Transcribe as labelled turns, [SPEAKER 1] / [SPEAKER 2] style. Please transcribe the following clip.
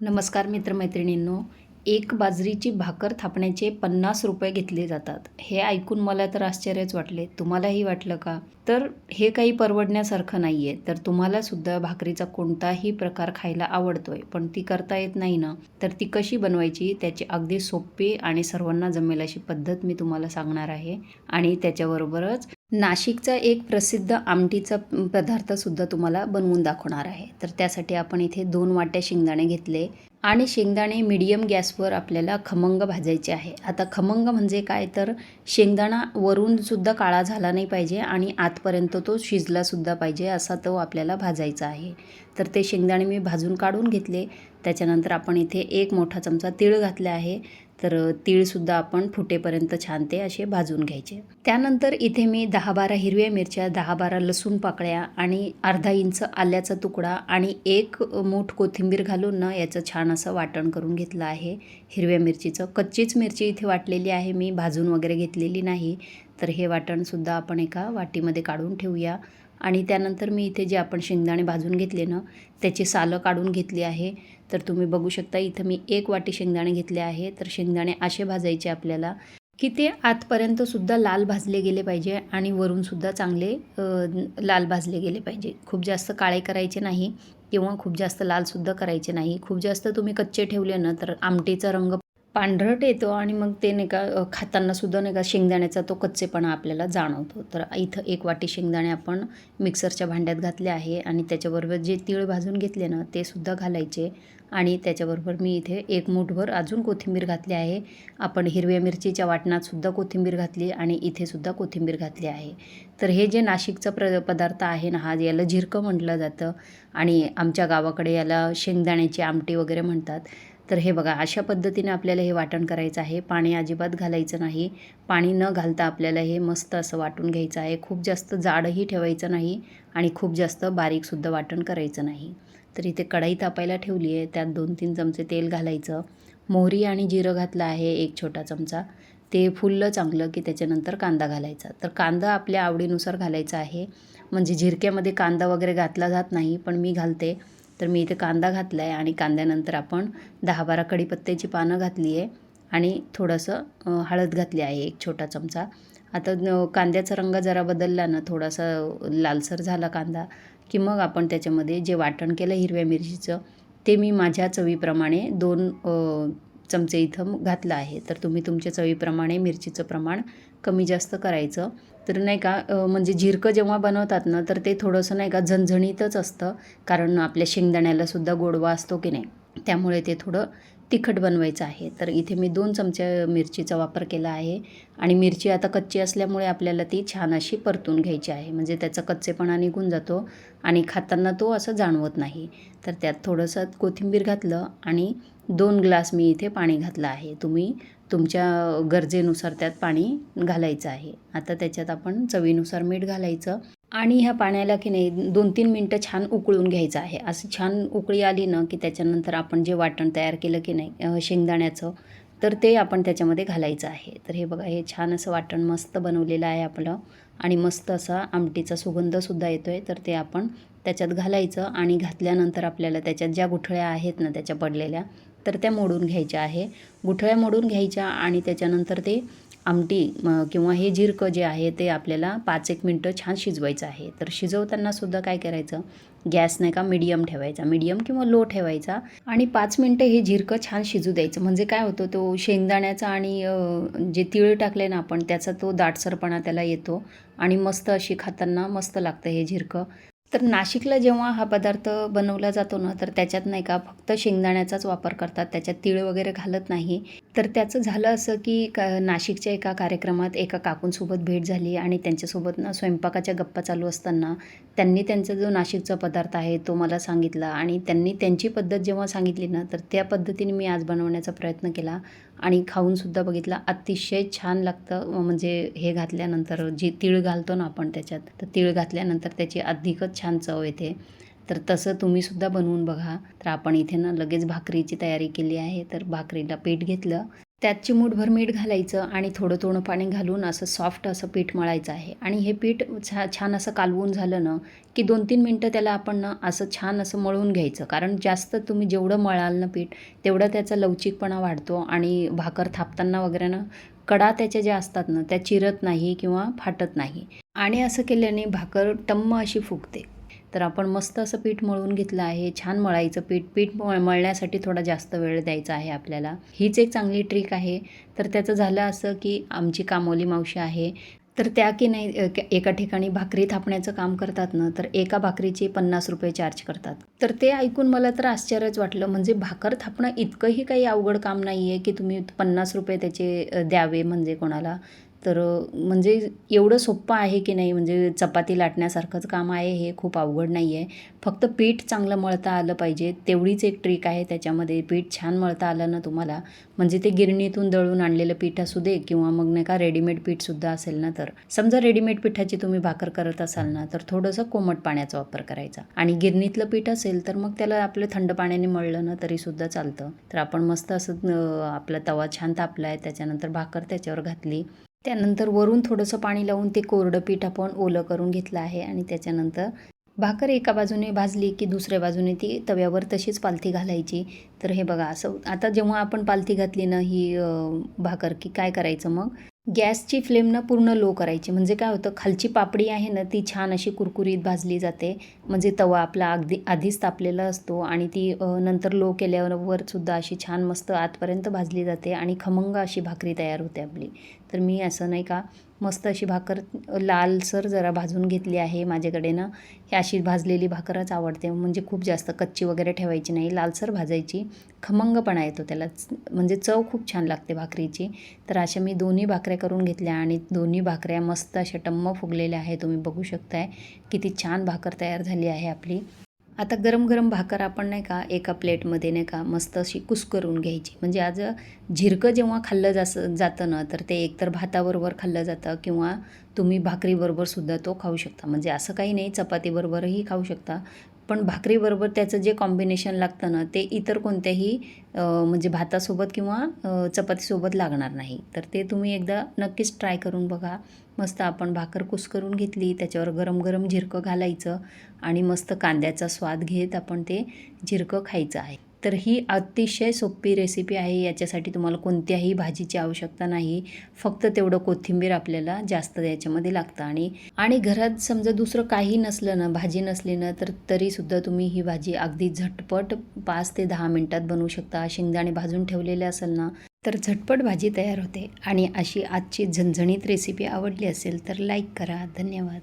[SPEAKER 1] नमस्कार मित्रमैत्रिणींनो एक बाजरीची भाकर थापण्याचे पन्नास रुपये घेतले जातात. हे ऐकून मला तर आश्चर्यच वाटले. तुम्हालाही वाटलं का? तर हे काही परवडण्यासारखं नाही आहे तर तुम्हालासुद्धा भाकरीचा कोणताही प्रकार खायला आवडतो आहे पण ती करता येत नाही ना? तर ती कशी बनवायची त्याची अगदी सोपी आणि सर्वांना जमेल अशी पद्धत मी तुम्हाला सांगणार आहे. आणि त्याच्याबरोबरच नाशिकचा एक प्रसिद्ध आमटीचा पदार्थसुद्धा तुम्हाला बनवून दाखवणार आहे. तर त्यासाठी आपण इथे दोन वाट्या शेंगदाणे घेतले आणि शेंगदाणे मिडियम गॅसवर आपल्याला खमंग भाजायचे आहे. आता खमंग म्हणजे काय? तर शेंगदाणा वरूनसुद्धा काळा झाला नाही पाहिजे आणि आतपर्यंत तो शिजलासुद्धा पाहिजे असा तो आपल्याला भाजायचा आहे. तर ते शेंगदाणे मी भाजून काढून घेतले. त्याच्यानंतर आपण इथे एक मोठा चमचा तीळ घातला आहे. तर तीळसुद्धा आपण फुटेपर्यंत छान ते असे भाजून घ्यायचे. त्यानंतर इथे मी दहा बारा हिरव्या मिरच्या दहा बारा लसूण पाकळ्या आणि अर्धा इंच आल्याचा तुकडा आणि एक मूठ कोथिंबीर घालून ना याचं छान असं वाटण करून घेतलं आहे. हिरव्या मिरचीचं कच्चीच मिरची इथे वाटलेली आहे मी भाजून वगैरे घेतलेली नाही. तर हे वाटणसुद्धा आपण एका वाटीमध्ये काढून ठेवूया. आणि त्यानंतर मी इथे जे आपण शेंगदाणे भाजून घेतले ना त्याची सालं काढून घेतली आहे. तर तुम्ही बघू शकता इथं मी एक वाटी शेंगदाणे घेतले आहे. तर शेंगदाणे असे भाजायचे आपल्याला की ते आतपर्यंतसुद्धा लाल भाजले गेले पाहिजे आणि वरूनसुद्धा चांगले लाल भाजले गेले पाहिजे. खूप जास्त काळे करायचे नाही किंवा खूप जास्त लालसुद्धा करायचे नाही. खूप जास्त तुम्ही कच्चे ठेवले ना तर आमटीचा रंग पांढरट येतो आणि मग ते नाही का खातानासुद्धा नाही का शेंगदाण्याचा तो कच्चेपणा आपल्याला जाणवतो. तर इथं एक वाटी शेंगदाणे आपण मिक्सरच्या भांड्यात घातले आहे आणि त्याच्याबरोबर जे तीळ भाजून घेतले ना ते सुद्धा घालायचे. आणि त्याच्याबरोबर मी इथे एक मूठभर अजून कोथिंबीर घातली आहे. आपण हिरव्या मिरचीच्या वाटणातसुद्धा कोथिंबीर घातली आणि इथेसुद्धा कोथिंबीर घातली आहे. तर हे जे नाशिकचा प्र पदार्थ आहे ना हा याला झिरकं म्हटलं जातं. आणि आमच्या गावाकडे याला शेंगदाण्याची आमटी वगैरे म्हणतात. तर हे बघा अशा पद्धतीने आपल्याला हे वाटण करायचं आहे. पाणी अजिबात घालायचं नाही. पाणी न घालता आपल्याला हे मस्त असं वाटून घ्यायचं आहे. खूप जास्त जाडही ठेवायचं नाही आणि खूप जास्त बारीकसुद्धा वाटण करायचं नाही. तर इथे कढाई तापायला ठेवली आहे. त्यात दोन तीन चमचे तेल घालायचं. मोहरी आणि जिरं घातलं आहे एक छोटा चमचा. ते फुललं चांगलं की त्याच्यानंतर कांदा घालायचा. तर कांदा आपल्या आवडीनुसार घालायचा आहे. म्हणजे झिरक्यामध्ये कांदा वगैरे घातला जात नाही पण मी घालते. तर मी इथे कांदा घातला आहे आणि कांद्यानंतर आपण दहा बारा कढीपत्त्याची पानं घातली आहे आणि थोडंसं हळद घातली आहे एक छोटा चमचा. आता कांद्याचा रंग जरा बदलला ना थोडासा लालसर झाला कांदा की मग आपण त्याच्यामध्ये जे वाटण केलं हिरव्या मिरचीचं ते मी माझ्या चवीप्रमाणे दोन चमचे इथं घातलं आहे. तर तुम्ही तुमच्या चवीप्रमाणे मिरचीचं प्रमाण कमी जास्त करायचं. तर नाही का म्हणजे झिरकं जेव्हा बनवतात ना तर ते थोडंसं नाही का झणझणीतच असतं. कारण आपल्या शेंगदाण्यालासुद्धा गोडवा असतो की नाही त्यामुळे ते थोडं तिखट बनवायचं आहे. तर इथे मी दोन चमचे मिरचीचा वापर केला आहे. आणि मिरची आता कच्ची असल्यामुळे आपल्याला ती छान अशी परतून घ्यायची आहे. म्हणजे त्याचा कच्चेपणा निघून जातो आणि खाताना तो असं जाणवत नाही. तर त्यात थोडंसं कोथिंबीर घातलं आणि दोन ग्लास मी इथे पाणी घातलं आहे. तुम्ही तुमच्या गरजेनुसार त्यात पाणी घालायचं आहे. आता त्याच्यात आपण चवीनुसार मीठ घालायचं आणि ह्या पाण्याला की नाही दोन तीन मिनटं छान उकळून घ्यायचं आहे. असं छान उकळी आली ना की त्याच्यानंतर आपण जे वाटण तयार केलं की नाही शेंगदाण्याचं तर ते आपण त्याच्यामध्ये घालायचं आहे. तर हे बघा हे छान असं वाटण मस्त बनवलेलं आहे आपलं आणि मस्त असा आमटीचा सुगंधसुद्धा येतो आहे तर ते आपण त्याच्यात घालायचं आणि घातल्यानंतर आपल्याला त्याच्यात ज्या गुठळ्या आहेत ना त्याच्या पडलेल्या तर त्या मोडून घ्यायच्या आहे. गुठळ्या मोडून घ्यायच्या आणि त्याच्यानंतर ते आमटी किंवा हे जिरकं जे आहे ते आपल्याला पाच एक मिनटं छान शिजवायचं आहे. तर शिजवतानासुद्धा काय करायचं? गॅस नाही का मिडियम ठेवायचा. मिडियम किंवा लो ठेवायचा आणि पाच मिनटं हे झिरकं छान शिजू द्यायचं. म्हणजे काय होतं तो शेंगदाण्याचा आणि जे तिळ टाकले ना आपण त्याचा तो दाटसरपणा त्याला येतो आणि मस्त अशी खाताना मस्त लागतं हे झिरकं तर नाशिकला जेव्हा हा पदार्थ बनवला जातो ना तर त्याच्यात नाही का फक्त शेंगदाण्याचाच वापर करतात त्याच्यात तीळ वगैरे घालत नाही. तर त्याचं झालं असं की का नाशिकच्या एका कार्यक्रमात एका काकूंसोबत भेट झाली आणि त्यांच्यासोबत ना स्वयंपाकाच्या गप्पा चालू असताना त्यांनी त्यांचा जो नाशिकचा पदार्थ आहे तो मला सांगितला आणि त्यांनी त्यांची पद्धत जेव्हा सांगितली ना तर त्या पद्धतीने मी आज बनवण्याचा प्रयत्न केला. आणि खाऊनसुद्धा बघितला. अतिशय छान लागतं म्हणजे हे घातल्यानंतर जी तीळ घालतो ना आपण त्याच्यात तर तीळ घातल्यानंतर त्याची अधिकच छान चव येते. तर तसं तुम्हीसुद्धा बनवून बघा. तर आपण इथे ना लगेच भाकरीची तयारी केली आहे. तर भाकरीला पीठ घेतलं. त्यात चिमूटभर मीठ घालायचं आणि थोडं थोडं पाणी घालून असं सॉफ्ट असं पीठ मळायचं आहे. आणि हे पीठ छा छान असं कालवून झालं ना की दोन तीन मिनटं त्याला आपण ना असं छान असं मळून घ्यायचं. कारण जास्त तुम्ही जेवढं मळाल ना पीठ तेवढं त्याचा लवचिकपणा वाढतो आणि भाकर थापताना वगैरे ना कडा त्याच्या ज्या असतात ना त्या चिरत नाही किंवा फाटत नाही. आणि असं केल्याने भाकर टम्म अशी फुगते. तर आपण मस्त असं पीठ मळून घेतलं आहे. छान मळायचं पीठ. पीठ मळ मळण्यासाठी थोडा जास्त वेळ द्यायचा आहे आपल्याला. हीच एक चांगली ट्रिक आहे. तर त्याचं झालं असं की आमची कामोली मावशी आहे. तर त्या की नाही एका- ठिकाणी भाकरी थापण्याचं काम करतात ना तर एका भाकरीचे पन्नास रुपये चार्ज करतात. तर ते ऐकून मला तर आश्चर्यच वाटलं. म्हणजे भाकर थापणं इतकंही काही अवघड काम नाही आहे की तुम्ही पन्नास रुपये त्याचे द्यावे म्हणजे कोणाला. तर म्हणजे एवढं सोपं आहे की नाही? म्हणजे चपाती लाटण्यासारखंच काम आहे हे खूप अवघड नाही आहे फक्त पीठ चांगलं मळता आलं पाहिजे. तेवढीच एक ट्रिक आहे त्याच्यामध्ये पीठ छान मळता आलं ना तुम्हाला. म्हणजे ते गिरणीतून दळून आणलेलं पीठ असू दे किंवा मग नाही का रेडीमेड पीठसुद्धा असेल ना तर. समजा रेडीमेड पिठाची तुम्ही भाकर करत असाल ना तर थोडंसं कोमट पाण्याचा वापर करायचा. आणि गिरणीतलं पीठ असेल तर मग त्याला आपलं थंड पाण्याने मळलं ना तरीसुद्धा चालतं. तर आपण मस्त असं आपला तवा छान तापला आहे त्याच्यानंतर भाकर त्याच्यावर घातली. त्यानंतर वरून थोडंसं पाणी लावून ते कोरडं पीठ आपण ओलं करून घेतलं आहे आणि त्याच्यानंतर भाकर एका बाजूने भाजली की दुसऱ्या बाजूने ती तव्यावर तशीच पालथी घालायची. तर हे बघा असं आता जेव्हा आपण पालथी घातली ना ही भाकर की काय करायचं मग? गॅसची फ्लेम ना पूर्ण लो करायची. म्हणजे काय होतं खालची पापडी आहे ना ती छान अशी कुरकुरीत भाजली जाते. म्हणजे तवा आपला अगदी आधीच तापलेला असतो आणि ती नंतर लो केल्यावर सुद्धा अशी छान मस्त आतपर्यंत भाजली जाते आणि खमंग अशी भाकरी तयार होते आपली. तर मी असं नाही का मस्त अशी भाकर लालसर जरा भाजून घेतली आहे माझ्याकडे ना. ही अशी भाजलेली भाकरच आवडते. म्हणजे खूप जास्त कच्ची वगैरे ठेवायची नाही. लालसर भाजायची. खमंगपणा येतो त्याला. म्हणजे चव खूप छान लागते भाकरीची. तर अशा मी दोन्ही भाकऱ्या करून घेतल्या आणि दोन्ही भाकऱ्या मस्त अशा टम्म फुगलेल्या आहे तुम्ही बघू शकताय. किती छान भाकर तयार झाली आहे आपली. आता गरम गरम भाकर आपण नाही का एका प्लेटमध्ये नाही का मस्त अशी कुस्करून घ्यायची. म्हणजे आज झिरकं जेव्हा खाल्लं जास जातं ना तर ते एकतर भाताबरोबर खाल्लं जातं किंवा तुम्ही भाकरीबरोबर सुद्धा तो खाऊ शकता. म्हणजे असं काही नाही चपातीबरोबरही खाऊ शकता. पण भाकरीबरोबर त्याचं जे कॉम्बिनेशन लागतं ना ते इतर कोणत्याही म्हणजे भातासोबत किंवा चपातीसोबत लागणार नाही. तर ते तुम्ही एकदा नक्कीच ट्राय करून बघा. मस्त आपण भाकर कुस्करून घेतली त्याच्यावर गरम गरम झिरकं घालायचं आणि मस्त कांद्याचा स्वाद घेत आपण ते झिरकं खायचं आहे. तर ही अतिशय सोपी रेसिपी आहे याच्यासाठी तुम्हाला कोणत्याही भाजीची आवश्यकता नाही. फक्त तेवढं कोथिंबीर आपल्याला जास्त याच्यामध्ये लागतं आणि आणि घरात समजा दुसरं काही नसलं ना भाजी नसली ना तर तरीसुद्धा तुम्ही ही भाजी अगदी झटपट पाच ते दहा मिनटात बनवू शकता. शेंगदाणे भाजून ठेवलेले असेल ना तर झटपट भाजी तयार होते आणि अशी आजची झणझणीत रेसिपी आवडली असेल तर लाईक करा. धन्यवाद.